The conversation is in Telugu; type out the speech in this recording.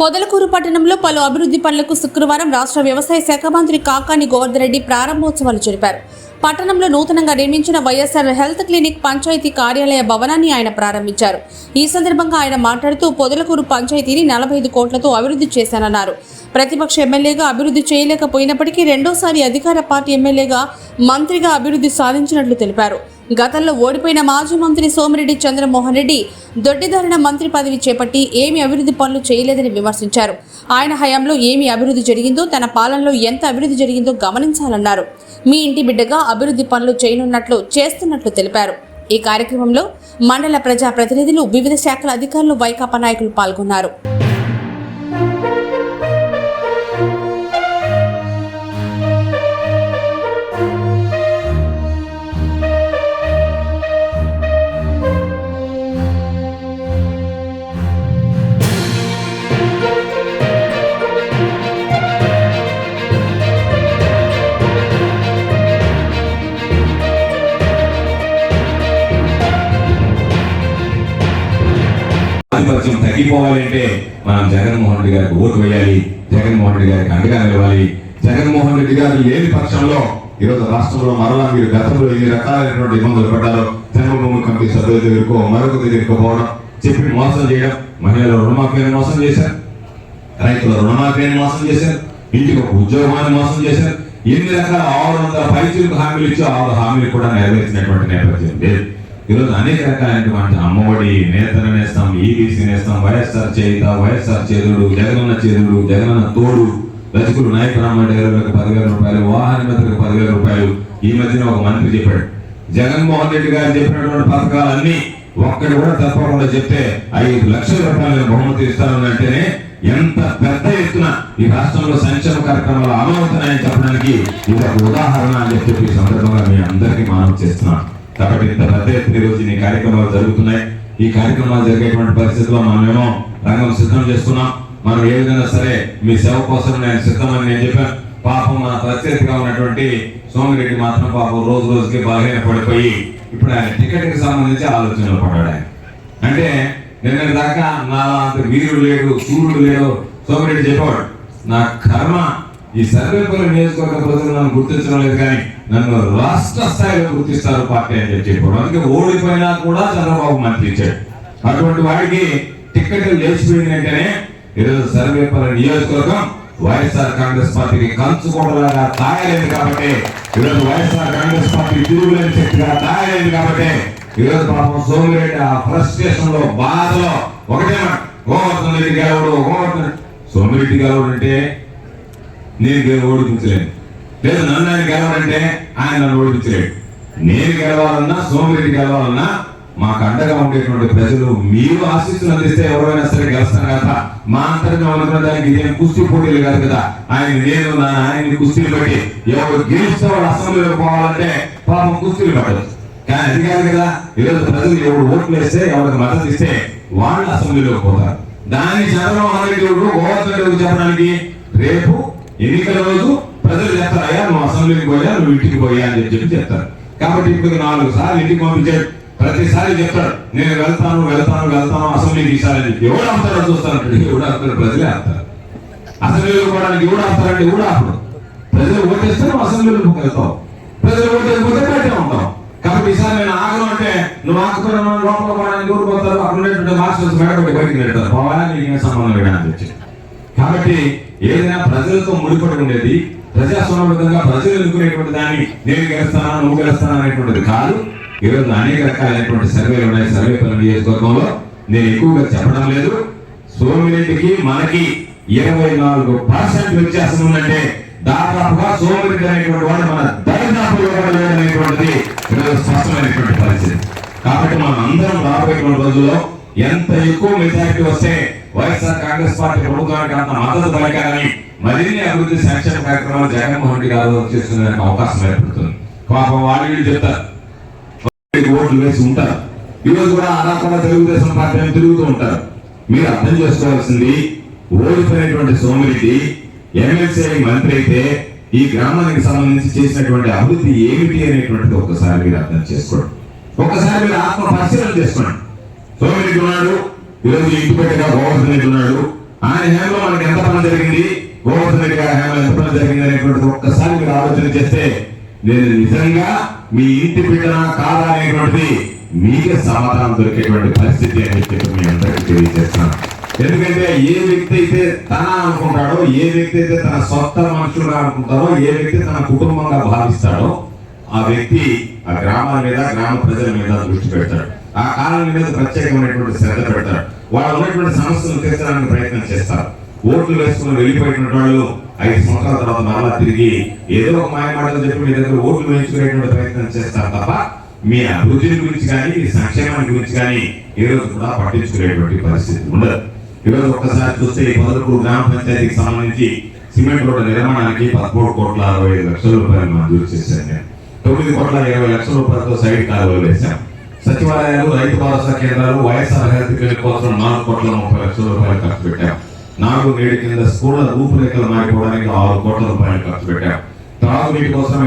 పొదలకూరు పట్టణంలో పలు అభివృద్ధి పనులకు శుక్రవారం రాష్ట్ర వ్యవసాయ శాఖ మంత్రి కాకాని గోవర్ధన్ రెడ్డి ప్రారంభోత్సవాలు జరిపారు. పట్టణంలో నూతనంగా నిర్మించిన వైఎస్ఆర్ హెల్త్ క్లినిక్ పంచాయతీ కార్యాలయ భవనాన్ని ఆయన ప్రారంభించారు. ఈ సందర్భంగా ఆయన మాట్లాడుతూ పొదలకూరు పంచాయతీని నలభై ఐదు కోట్లతో అభివృద్ధి చేశానన్నారు. ప్రతిపక్ష ఎమ్మెల్యేగా అభివృద్ధి చేయలేకపోయినప్పటికీ రెండోసారి అధికార పార్టీ ఎమ్మెల్యేగా మంత్రిగా అభివృద్ధి సాధించినట్లు తెలిపారు. గతంలో ఓడిపోయిన మాజీ మంత్రి సోమిరెడ్డి చంద్రమోహన్ రెడ్డి దొడ్డిదారిన మంత్రి పదవి చేపట్టి ఏమి అభివృద్ధి పనులు చేయలేదని విమర్శించారు. ఆయన హయాంలో ఏమి అభివృద్ధి జరిగిందో తన పాలనలో ఎంత అభివృద్ధి జరిగిందో గమనించాలన్నారు. మీ ఇంటి బిడ్డగా అభివృద్ధి పనులు చేయనున్నట్లు చేస్తున్నట్లు తెలిపారు. ఈ కార్యక్రమంలో మండల ప్రజా ప్రతినిధులు వివిధ శాఖల అధికారులు వైకాపా నాయకులు పాల్గొన్నారు. ఆధిపత్యం మనం జగన్మోహన్ రెడ్డి గారికి ఓటు వేయాలి జగన్మోహన్ రెడ్డి గారికి అండగా నిలవాలి. జగన్మోహన్ రెడ్డి గారు లేని పక్షంలో ఈరోజు రాష్ట్రంలో మరలా మీరు గతంలో ఎన్ని రకాలైనటువంటి ఇబ్బందులు పడ్డారో జన్మభూమి కమిటీ సభ్యుల దగ్గరకో మరొక దగ్గరకో పోవడం చెప్పి మోసం చేయడం మహిళల రుణమాఫీని మోసం చేశారు. రైతుల రుణమాఫీని మోసం చేశారు. ఇంటికి ఒక ఉద్యోగాన్ని మోసం చేశారు. ఎన్ని రకాల ఆరు వందల పైచులకు హామీలు ఇచ్చి ఆరు హామీలు కూడా నెరవేర్చినటువంటి నేపథ్యం లేదు. ఈరోజు అనేక రకాలైనటువంటి Ammavodi Nethanna Nestham EBC Nestham YSR Cheyutha YSR Chedodu Jagananna Chedodu Jagananna Thodu రజకులు నాయకురామ డైవర్లకు పదివేల రూపాయలు వాహన మిత్రులకు పదివేల రూపాయలు. ఈ మధ్యన ఒక మంత్రి చెప్పాడు. జగన్మోహన్ రెడ్డి గారు చెప్పినటువంటి పథకాలన్నీ ఒక్కటి కూడా తప్పకుండా చెప్తే ఐదు లక్షల రూపాయల బహుమతి ఇస్తానంటేనే ఎంత పెద్ద ఎత్తున ఈ రాష్ట్రంలో సంక్షేమ కార్యక్రమాలు అమలవుతున్నాయని చెప్పడానికి ఇది ఒక ఉదాహరణ అని చెప్పి ఈ సందర్భంగా మీ అందరికీ మనం చేస్తున్నాను. కాబట్టి ఇంత పెద్ద ఎత్తున ఈ రోజు ఈ కార్యక్రమాలు జరుగుతున్నాయి. ఈ కార్యక్రమాలు జరిగేటువంటి పరిస్థితుల్లో మనమేమో రంగం సిద్ధం చేసుకున్నాం మనం ఏ విధంగా సరే మీ సేవ కోసం నేను సిద్ధమని నేను చెప్పాను. పాపం మన ప్రత్యేకంగా ఉన్నటువంటి సోమిరెడ్డి మాత్రం పాపం రోజు రోజుకి బలహీన పడిపోయి ఇప్పుడు ఆయన టికెట్కి సంబంధించి ఆలోచనలు పడ్డాడు ఆయన. అంటే నిన్న దాకా నా అంత వీరుడు లేడు సూర్యుడు లేడు సోమిరెడ్డి చెప్పాడు నా కర్మ ఈ సర్వేపల్లి నియోజకవర్గ ప్రజలు నన్ను గుర్తించడం లేదు కానీ నన్ను రాష్ట్ర స్థాయిలో గుర్తిస్తారు పార్టీ అని చెప్పి అందుకే ఓడిపోయినా కూడా చంద్రబాబు మంత్రి ఇచ్చాడు. అటువంటి వాడికి టిక్కెట్ లేచిపోయింది అంటేనే ఈరోజు సర్వేపల్లి నియోజకవర్గం వైఎస్ఆర్ కాంగ్రెస్ పార్టీకి కంచుకోవడంలాగా తాగలేదు కాబట్టి ఈరోజు వైఎస్ఆర్ కాంగ్రెస్ పార్టీ తిరుగులేని శక్తిగా తాగలేదు కాబట్టి ఈరోజు పాపం సోమిరెడ్డి ఆ ఫ్రస్ట్రేషన్లో బాధలో ఒకటే మాట గోవర్ధన్ రెడ్డి గెలవడు గోవర్ధన్ సోమిరెడ్డి గెలవడు అంటే నేను ఓడిపించలేను లేదు నన్ను ఆయన గెలవాలంటే ఆయన నన్ను ఓడిపించలేడు నేను గెలవాలన్నా సోమిరెడ్డి గెలవాలన్నా మాకు అండగా ఉండేటువంటి ప్రజలు మీరు ఆశీస్సులు అందిస్తే ఎవరైనా సరే గెలుస్తారు కదా. మా అంతరంగా అనుకున్న దానికి ఇదేం కుస్తీ పోటీలు కాదు కదా. ఆయన నేను నా ఆయన్ని కుస్తీలు పెట్టి ఎవరు గెలిస్తే వాళ్ళు అసెంబ్లీలో పోవాలంటే పాపం కుస్తీలు పడవచ్చు కానీ అది కాదు కదా ఈరోజు ప్రజలు ఎవరు ఓట్లు వేస్తే ఎవరికి మద్దతు ఇస్తే వాళ్ళు అసెంబ్లీలోకి పోతారు. దాన్ని చంద్రబాబు నాయుడు గారు గోవర్ధన్ చెప్పడానికి రేపు ఎన్నికల రోజు ప్రజలు చెప్తారు అయ్యా నువ్వు అసెంబ్లీకి పోయా నువ్వు ఇంటికి పోయా అని చెప్పి చెప్తారు. కాబట్టి ఇప్పుడు నాలుగు సార్లు ఇంటికి పంపించాడు ప్రతిసారి చెప్తాడు నేను వెళ్తాను వెళ్తాను వెళ్తాను అసెంబ్లీకి ఈసారి ఎవడు ఆపుతాడో చూస్తానంటే ఎవడు ఆపుతాడు ప్రజలే ఆపుతారు. అసెంబ్లీలో పోవడానికి ఎవడు ఆపుతారంటే ఎవడు ఆపడు. ప్రజలు ఓటేస్తే నువ్వు అసెంబ్లీలో వెళ్తావు. ప్రజలు ఓటేయకపోతే బయట ఉంటావు. కాబట్టి ఈసారి నేను ఆగను అంటే నువ్వు ఆకుకున్న లోపల పోవడానికి ఎవరు పోతారు? అక్కడ ఉండేటువంటి మాస్టర్స్ మేడబట్టి బయటికి వెళ్తారు పోవాలా సంబంధం లేదని చెప్పి. కాబట్టి ఏదైనా ప్రజలతో ముడిపడి ఉండేది ప్రజాస్వామ్య విధంగా ప్రజలు ఎదుర్కొనేటువంటి దాన్ని నేను గెలుస్తానా నువ్వు గెలుస్తానా అనేటువంటిది కాదు. ఈరోజు అనేక రకాలైనటువంటి సర్వేలు ఉన్నాయి. సర్వే పనులు నియోజకవర్గంలో నేను ఎక్కువగా చెప్పడం లేదు. సోమిరెడ్డికి మనకి ఇరవై నాలుగు పర్సెంట్ వ్యత్యాసం ఉందంటే దాదాపుగా సోమిరెడ్డి అనేటువంటి వాడు మన దరిదాపులో లేదనేటువంటిది ఈరోజు స్పష్టమైనటువంటి పరిస్థితి. కాబట్టి మనం అందరం రాబోయేటువంటి రోజుల్లో ఎంత ఎక్కువ మెజారిటీ వస్తే వైఎస్ఆర్ కాంగ్రెస్ పార్టీ ప్రభుత్వానికి అంత మద్దతు పలకాలని మరిన్ని అభివృద్ధి సంక్షేమ కార్యక్రమాలు జగన్మోహన్ రెడ్డి గారు చేస్తున్న అవకాశం ఏర్పడుతుంది. పాపం వాళ్ళు వీళ్ళు చెప్తారు. ఓట్లు వేసి ఉంటారు. ఈ రోజు కూడా అలా కూడా తెలుగుదేశం పార్టీ అని తిరుగుతూ ఉంటారు. మీరు అర్థం చేసుకోవాల్సింది ఓడిపోయినటువంటి సోమిరెడ్డి ఎమ్మెల్సీ మంత్రి అయితే ఈ గ్రామానికి సంబంధించి చేసినటువంటి అభివృద్ధి ఏమిటి అనేటువంటిది ఒకసారి మీరు అర్థం చేసుకోండి. ఒకసారి మీరు ఆత్మ పరిశీలన చేసుకోండి. సోమిరెడ్డి ఉన్నాడు ఈరోజు ఇంటి పెట్టగా గోవర్ధన్ రెడ్డి ఉన్నాడు. ఆయన హేమలో మనకి ఎంత పని జరిగింది? గోవర్ధన్ రెడ్డి గారి హేమలో ఎంత పని జరిగింది అనేటువంటిది ఒక్కసారి మీరు ఆలోచన చేస్తే నేను నిజంగా మీ ఇంటి బిడ్డన కాదా అనేటువంటిది మీకే సమాధానం దొరికేటువంటి పరిస్థితి అని చెప్పి మీ అందరికీ తెలియజేస్తున్నాను. ఎందుకంటే ఏ వ్యక్తి అయితే తన అనుకుంటాడో ఏ వ్యక్తి అయితే తన సొంత మనుషులుగా అనుకుంటారో ఏ వ్యక్తి తన కుటుంబంగా భావిస్తాడో ఆ వ్యక్తి ఆ గ్రామాల మీద గ్రామ ప్రజల మీద దృష్టి పెడతాడు. ఆ కాలం మీద ప్రత్యేకమైనటువంటి శ్రద్ధ పెడతారు. వాళ్ళు ఉన్నటువంటి సమస్యలు తీర్చడానికి ప్రయత్నం చేస్తారు. ఓట్లు వేసుకుని వెళ్ళిపోయినటువంటి వాళ్ళు ఐదు సంవత్సరాల తర్వాత మరలా తిరిగి ఏదో ఒక మాయమాటలు చెప్పి మీ దగ్గర ఓట్లు వేయించుకునేటువంటి ప్రయత్నం చేస్తారు తప్ప మీ అభివృద్ధి గురించి కానీ మీ సంక్షేమాన్ని గురించి కానీ ఈ రోజు కూడా పట్టించుకునేటువంటి పరిస్థితి ఉండదు. ఈరోజు ఒక్కసారి చూస్తే ఈ గ్రామ పంచాయతీకి సంబంధించి సిమెంట్ రోడ్డు నిర్మాణానికి పదమూడు కోట్ల అరవై ఐదు లక్షల రూపాయలు మంజూరు చేశాను నేను తొమ్మిది కోట్ల ఇరవై లక్షల రూపాయలతో సైడ్ కాలువలు వేశాం సచివాలయాలు రైతు భరోసా కేంద్రాలు వైఎస్ఆర్ హెల్త్ కేర్ కోసం నాలుగు కోట్ల ముప్పై లక్షల రూపాయలు ఖర్చు పెట్టాం. నాలుగు నేడు కింద స్కూళ్ళ రూపురేఖలు మారిపోవడానికి ఆరు కోట్ల రూపాయలు ఖర్చు పెట్టాం. త్రాగునీటి కోసం